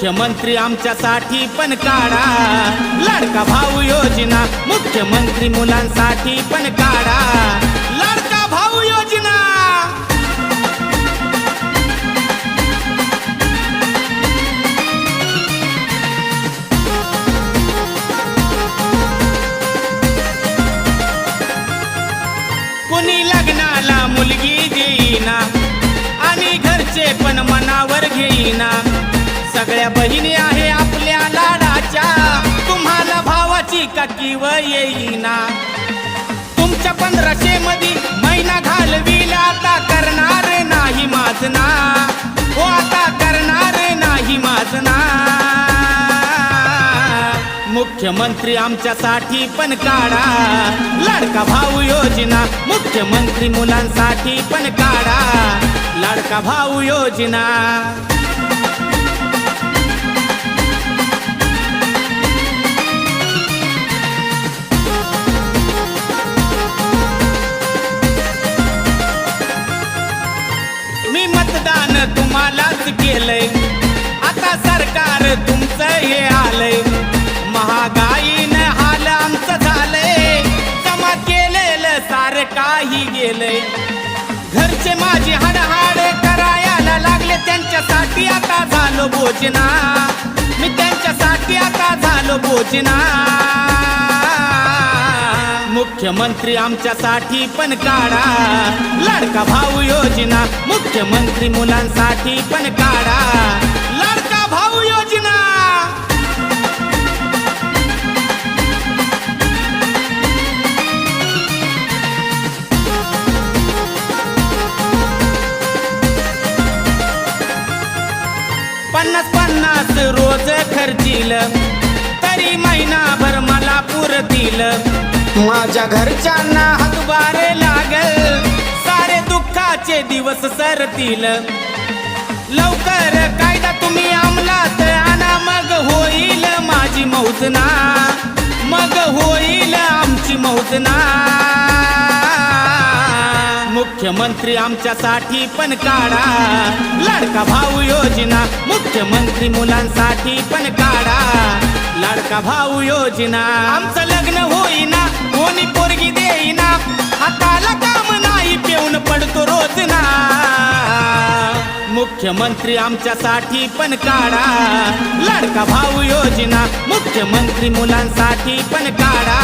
मुख्यमंत्री आमच्यासाठी पण काढा. लाडका भाऊ योजना मुख्यमंत्री मुलांसाठी पण काढा. लाडका भाऊ योजना! कुणी लग्नाला मुलगी देईना आणि घरचे पण मनावर घेईना. सगळ्या बहिणी आहे आपल्या लाडाच्या. तुम्हाला भावाची काकीव येईना. तुमच्या पंधराशे मधी महिना घालविला आता करणार नाही माझना. हो आता करणार नाही माझना. मुख्यमंत्री आमच्यासाठी पण काढा. लाडका भाऊ योजना. मुख्यमंत्री मुलांसाठी पण काढा. लाडका भाऊ योजना. तुम्हालाच केलंय आता सरकार तुमचं हे आलंय. महागाईनं हाल आमचं झालंय. जमा केलेलं सार काही गेलंय. घरचे माझी हडहाड करायला लागले. त्यांच्यासाठी आता झालो भोजना. मी त्यांच्यासाठी आता झालो भोजना. मुख्यमंत्री आमच्यासाठी पण काढा. लाडका भाऊ योजना मुख्यमंत्री मुलांसाठी पण काढा. लाडका भाऊ योजना! पन्नास पन्नास रोज खर्चील तरी महिनाभर मला पुरतील. माझ्या घरच्यांना हातभार लागल. सारे दुःखाचे दिवस सरतील. लवकर कायदा तुम्ही अंमलात आणा मग होईल माझी मौजना मग होईल आमची मौजना मुख्यमंत्री आमच्यासाठी पण काढा. लाडका भाऊ योजना मुख्यमंत्री मुलांसाठी पण काढा. का भाऊ योजना? आमचं लग्न होईना कोणी पोरगी देईना. हाताला काम नाही पेऊन पडतो रोज ना मुख्यमंत्री आमच्यासाठी पण काढा. लाडका भाऊ योजना मुख्यमंत्री मुलांसाठी पण काढा.